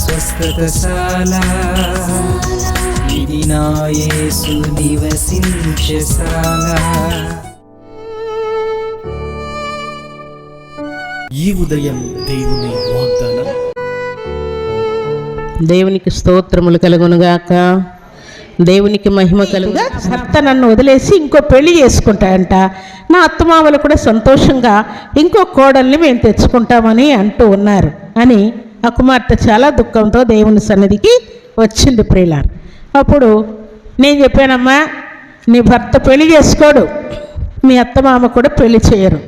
స్వస్థతశాల. ఇది నా యేసు నివసించశాల ఈ ఉదయం దేవుని వాగ్దానం. దేవునికి స్తోత్రములు కలుగునుగాక. దేవునికి మహిమ కలుగుగా భర్త నన్ను వదిలేసి ఇంకో పెళ్ళి చేసుకుంటాయంట మా అత్తమామలు కూడా సంతోషంగా ఇంకో కోడల్ని మేము తెచ్చుకుంటామని అంటూ ఉన్నారు అని ఆ కుమార్తె చాలా దుఃఖంతో దేవుని సన్నిధికి వచ్చింది ప్రియులార్ అప్పుడు నేను చెప్పానమ్మా నీ భర్త పెళ్ళి చేసుకోడు మీ అత్తమామ కూడా పెళ్ళి చేయరు.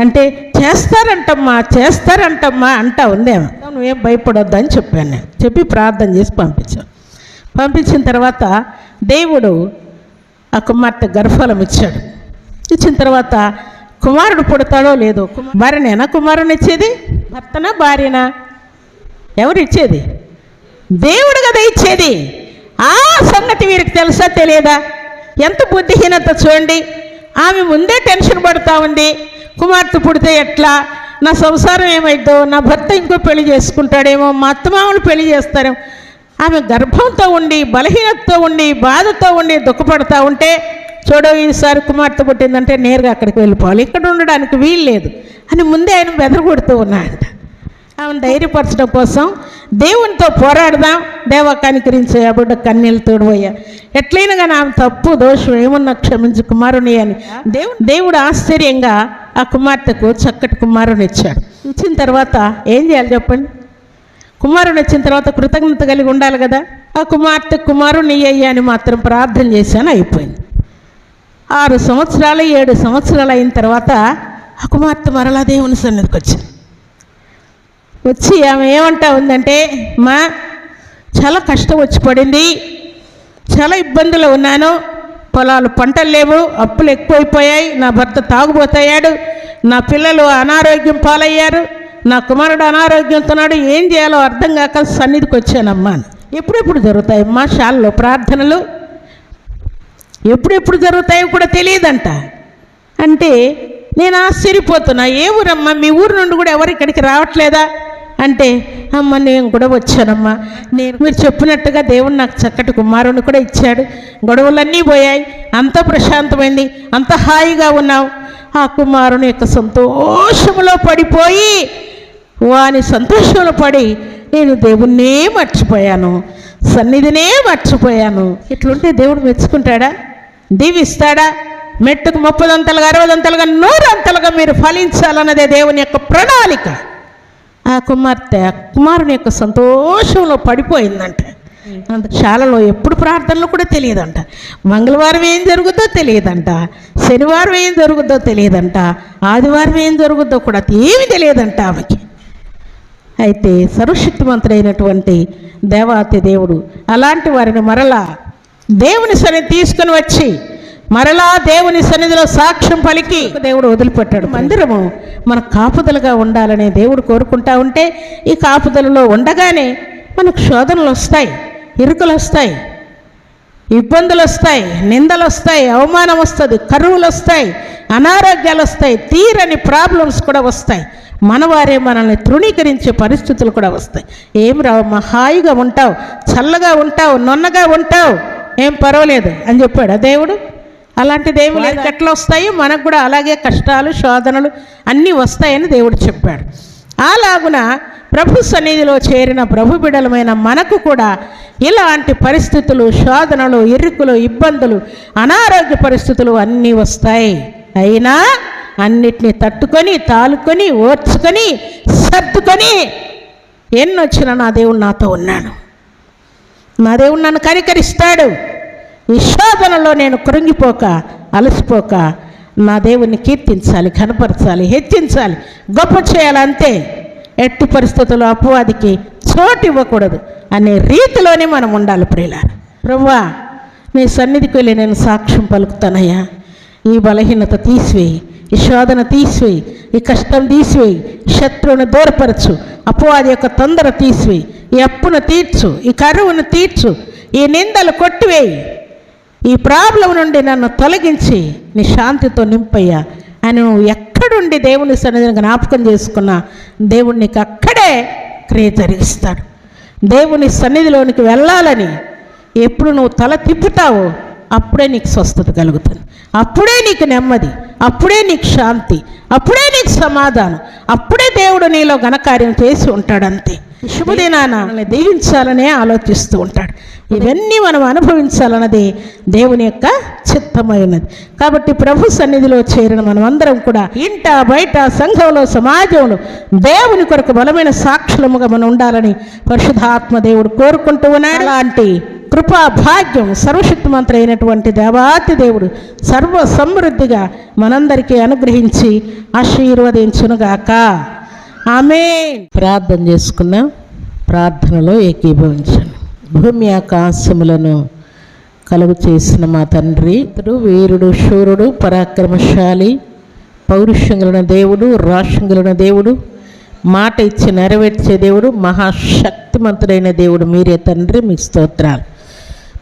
అంటే చేస్తారంటమ్మా చేస్తారంటమ్మా అంటా ఉందేమో నువ్వేం భయపడొద్దు అని చెప్పాను నేను. చెప్పి ప్రార్థన చేసి పంపించాను పంపించిన తర్వాత దేవుడు ఆ కుమార్తె గర్భఫలం ఇచ్చాడు. ఇచ్చిన తర్వాత కుమారుడు పుడతాడో లేదో భార్యనేనా కుమారుని ఇచ్చేది భర్తనా భార్యనా? ఎవరు ఇచ్చేది దేవుడు కదా ఇచ్చేది. ఆ సంగతి వీరికి తెలుసా తెలియదా? ఎంత బుద్ధిహీనత చూడండి. ఆమె ముందే టెన్షన్ పడుతూ ఉంది. కుమార్తె పుడితే ఎట్లా? నా సంసారం ఏమైద్దో? నా భర్త ఇంకో పెళ్ళి చేసుకుంటాడేమో? మా అత్తమామలు పెళ్ళి చేస్తారేమో? ఆమె గర్భంతో ఉండి బలహీనతతో ఉండి బాధతో ఉండి దుఃఖపడతా ఉంటే చూడో ఈసారి కుమార్తె పుట్టిందంటే నేరుగా అక్కడికి వెళ్ళిపోవాలి. ఇక్కడ ఉండడానికి వీలు లేదు. అని ముందే ఆయన బెదరగొడుతూ ఉన్నాడు ఆమెను ధైర్యపరచడం కోసం దేవునితో పోరాడదాం. దేవ కనికరించే అబుడ్డ కన్నీళ్ళు తోడిపోయా ఎట్లయినా కానీ ఆమె తప్పు దోషం ఏమన్నా క్షమించు కుమారుని అని దేవుడు దేవుడు ఆశ్చర్యంగా ఆ కుమార్తెకు చక్కటి కుమారుని ఇచ్చాడు. ఇచ్చిన తర్వాత ఏం చేయాలి చెప్పండి? కుమారుని వచ్చిన తర్వాత కృతజ్ఞత కలిగి ఉండాలి కదా? ఆ కుమార్తె కుమారుని అయ్యా అని మాత్రం ప్రార్థన చేశాను అయిపోయింది. ఆరు సంవత్సరాలు ఏడు సంవత్సరాలు అయిన తర్వాత ఆ కుమార్తె మరలా దేవుని సన్నిధికి వచ్చింది వచ్చి ఆమె ఏమంటా ఉందంటే మా చాలా కష్టం వచ్చి పడింది. చాలా ఇబ్బందులు ఉన్నాను. పొలాలు పంటలు లేవు. అప్పులు ఎక్కువైపోయాయి. నా భర్త తాగుబోతయ్యాడు. నా పిల్లలు అనారోగ్యం పాలయ్యారు. నా కుమారుడు అనారోగ్యంతోనాడు ఏం చేయాలో అర్థం కాక సన్నిధికి వచ్చానమ్మా. అని. ఎప్పుడెప్పుడు జరుగుతాయమ్మా? షాల్లో ప్రార్థనలు. ఎప్పుడెప్పుడు జరుగుతాయో కూడా తెలియదంట. అంటే నేను ఆశ్చర్యపోతున్నా ఏ ఊరమ్మా మీ ఊరు నుండి కూడా ఎవరు ఇక్కడికి రావట్లేదా? అంటే అమ్మ నేను కూడా వచ్చానమ్మా. నేను మీరు చెప్పినట్టుగా దేవుడు నాకు చక్కటి కుమారుని కూడా ఇచ్చాడు. గొడవలన్నీ పోయాయి. అంత ప్రశాంతమైంది. అంత హాయిగా ఉన్నావు. ఆ కుమారుని యొక్క సంతోషంలో పడిపోయి వాని సంతోషంలో పడి నేను దేవుణ్ణే మర్చిపోయాను. సన్నిధినే మర్చిపోయాను. ఇట్లుంటే దేవుడు మెచ్చుకుంటాడా? దీవిస్తాడా? మెట్టుకు ముప్పదంతలుగా అరవదంతలుగా నూరంతలుగా మీరు ఫలించాలన్నదే దేవుని యొక్క ప్రణాళిక. ఆ కుమార్తె కుమారుని యొక్క సంతోషంలో పడిపోయిందంట. అంత శాలలో ఎప్పుడు ప్రార్థనలు కూడా తెలియదంట. మంగళవారం ఏం జరుగుద్దో తెలియదంట. శనివారం ఏం జరుగుద్దో తెలియదంట. ఆదివారం ఏం జరుగుద్దో కూడా ఏమి తెలియదంట ఆమెకి. అయితే సర్వశక్తివంతుడైనటువంటి దేవాతి దేవుడు అలాంటి వారిని మరలా దేవుని సన్నిధి తీసుకుని వచ్చి మరలా దేవుని సన్నిధిలో సాక్ష్యం పలికి దేవుడు వదిలిపెట్టాడు. మందిరము మన కాపుదలుగా ఉండాలనే దేవుడు కోరుకుంటా ఉంటే ఈ కాపుదలలో ఉండగానే మనకు శోధనలు వస్తాయి ఇరుకులు వస్తాయి ఇబ్బందులు వస్తాయి నిందలు వస్తాయి అవమానం వస్తుంది కరువులు వస్తాయి అనారోగ్యాలు వస్తాయి తీరని ప్రాబ్లమ్స్ కూడా వస్తాయి. మనవారే మనల్ని తృణీకరించే పరిస్థితులు కూడా వస్తాయి. ఏం రావమ్మా హాయిగా ఉంటావు చల్లగా ఉంటావు నొన్నగా ఉంటావు. ఏం పర్వాలేదు అని చెప్పాడు. ఆ దేవుడు? అలాంటిది ఏమి లేదు? ఎట్లా వస్తాయి మనకు కూడా అలాగే కష్టాలు శోధనలు అన్నీ వస్తాయని దేవుడు చెప్పాడు. అలాగున ప్రభు సన్నిధిలో చేరిన ప్రభు బిడలమైన మనకు కూడా ఇలాంటి పరిస్థితులు శోధనలు ఇరుకులు ఇబ్బందులు అనారోగ్య పరిస్థితులు అన్నీ వస్తాయి. అయినా అన్నిటినీ తట్టుకొని తాలుకొని ఓర్చుకొని సర్దుకొని ఎన్నొచ్చినా నా దేవుడు నాతో ఉన్నాను నా దేవుడు నన్ను కనికరిస్తాడు. ఈ శోధనలో నేను కృంగిపోక అలసిపోక నా దేవుణ్ణి కీర్తించాలి కనపరచాలి హెచ్చించాలి గొప్ప చేయాలి అంతే ఎట్టి పరిస్థితుల్లో అపవాదికి చోటు ఇవ్వకూడదు అనే రీతిలోనే మనం ఉండాలి ప్రియుల ప్రభువా నీ సన్నిధికి వెళ్ళి నేను సాక్ష్యం పలుకుతానయ్యా. ఈ బలహీనత తీసివేయి. ఈ శోధన తీసివేయి ఈ కష్టం తీసివేయి శత్రువుని దూరపరచు అపవాది యొక్క తొందర తీసివేయి ఈ అప్పును తీర్చు ఈ కరువును తీర్చు ఈ నిందలు కొట్టివేయి. ఈ ప్రాబ్లం నుండి నన్ను తొలగించి నీ శాంతితో నింపయ్యా. అని నువ్వు ఎక్కడుండి దేవుని సన్నిధిని జ్ఞాపకం చేసుకున్నా దేవుడు నీకు అక్కడే క్రియ జరిగిస్తాడు. దేవుని సన్నిధిలోనికి వెళ్ళాలని ఎప్పుడు నువ్వు తల తిప్పుతావో అప్పుడే నీకు స్వస్థత కలుగుతుంది. అప్పుడే నీకు నెమ్మది. అప్పుడే నీకు శాంతి అప్పుడే నీకు సమాధానం అప్పుడే దేవుడు నీలో ఘనకార్యం చేసి ఉంటాడు అంతే శుభదినాన దీవించాలనే ఆలోచిస్తూ ఉంటాడు. ఇవన్నీ మనం అనుభవించాలన్నది దేవుని యొక్క చిత్తమైనది. కాబట్టి ప్రభు సన్నిధిలో చేరిన మనం అందరం కూడా ఇంట బయట సంఘంలో సమాజంలో దేవుని కొరకు బలమైన సాక్షులముగా మనం ఉండాలని పరిశుధాత్మ దేవుడు కోరుకుంటూ ఉన్నాడు. అలాంటి కృపా భాగ్యం సర్వశక్తిమంతుడు అయినటువంటి దేవాతి దేవుడు సర్వ సమృద్ధిగా మనందరికీ అనుగ్రహించి ఆశీర్వదించునుగాక. ఆమె ప్రార్థన చేసుకున్నాం ప్రార్థనలో ఏకీభవించాను భూమి ఆకాశములను కలుగు చేసిన మా తండ్రి ఇతడు వీరుడు శూరుడు పరాక్రమశాలి పౌరుషంగులైన దేవుడు రాష్ట్రంగులైన దేవుడు మాట ఇచ్చి నెరవేర్చే దేవుడు మహాశక్తిమంతుడైన దేవుడు మీరే తండ్రి మీకు స్తోత్రాలు.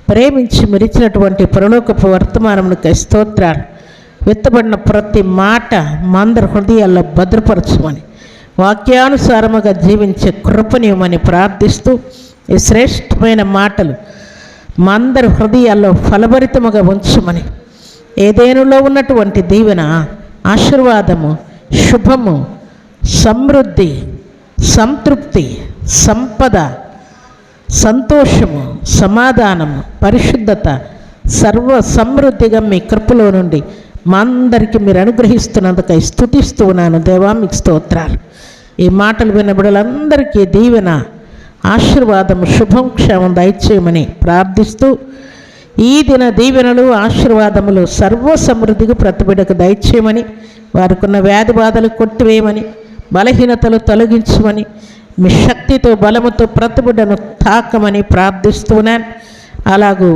ప్రేమించి మెరిచినటువంటి పరలోకపు వర్తమానమునికి స్తోత్రాలు. విత్తబడిన ప్రతి మాట మందరి హృదయాల్లో భద్రపరచమని వాక్యానుసారముగా జీవించే కృపనీయమని ప్రార్థిస్తూ ఈ శ్రేష్టమైన మాటలు మందరి హృదయాల్లో ఫలభరితముగా ఉంచమని ఏదేనులో ఉన్నటువంటి దీవెన ఆశీర్వాదము శుభము సమృద్ధి సంతృప్తి సంపద సంతోషము సమాధానము పరిశుద్ధత సర్వ సమృద్ధిగా మీ కృపలో నుండి మా అందరికీ మీరు అనుగ్రహిస్తున్నందుకై స్థుతిస్తూ ఉన్నాను. దేవా మీకు స్తోత్రాలు. ఈ మాటలు విన్న దీవెన ఆశీర్వాదం శుభం క్షేమం దయచేయమని ప్రార్థిస్తూ ఈ దిన దీవెనలు ఆశీర్వాదములు సర్వ సమృద్ధికి ప్రతిబిడకు దయచేయమని వారికున్న వ్యాధి బాధలు కొట్టివేయమని బలహీనతలు తొలగించమని మీ శక్తితో బలముతో ప్రతిబిడ్డను తాకమని ప్రార్థిస్తున్నాను. అలాగూ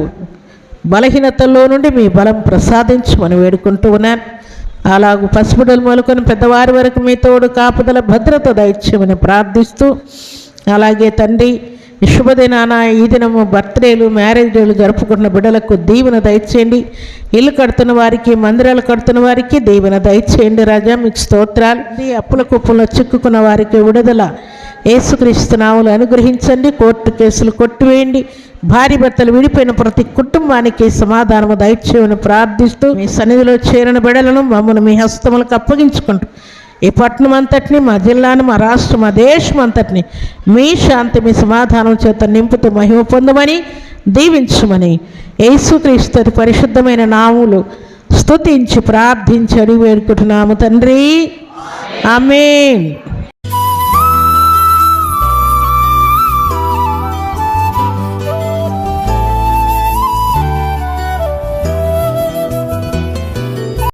బలహీనతల్లో నుండి మీ బలం ప్రసాదించమని వేడుకుంటూ ఉన్నాను అలాగూ పసిబిడ్డలు మొలుకొని పెద్దవారి వరకు మీ తోడు కాపుదల భద్రత దయచేయమని ప్రార్థిస్తూ అలాగే తండ్రి శుభదినాన ఈ దినము బర్త్డేలు మ్యారేజ్ డేలు జరుపుకున్న బిడ్డలకు దీవెన దయచేయండి. ఇల్లు కడుతున్న వారికి మందిరాలు కడుతున్న వారికి దీవెన దయచేయండి రాజా మీకు స్తోత్రాలు. అప్పుల కుప్పంలో చిక్కుకున్న వారికి విడుదల ఏసుక్రీస్తు నాములు అనుగ్రహించండి. కోర్టు కేసులు కొట్టివేయండి. భార్య భర్తలు విడిపోయిన ప్రతి కుటుంబానికి సమాధానము దయచేయమని ప్రార్థిస్తూ మీ సన్నిధిలో చేరిన బిడలను మమ్మల్ని మీ హస్తములకు అప్పగించుకుంటూ ఈ పట్టణం అంతటిని మా జిల్లాను మా రాష్ట్రం మా దేశం అంతటిని మీ శాంతి మీ సమాధానం చేత నింపుతూ మహిమ పొందమని దీవించమని యేసుక్రీస్తు పరిశుద్ధమైన నాములు స్తుతించి ప్రార్థించి అడిగి వేడుకుంటున్నాము తండ్రి. ఆమె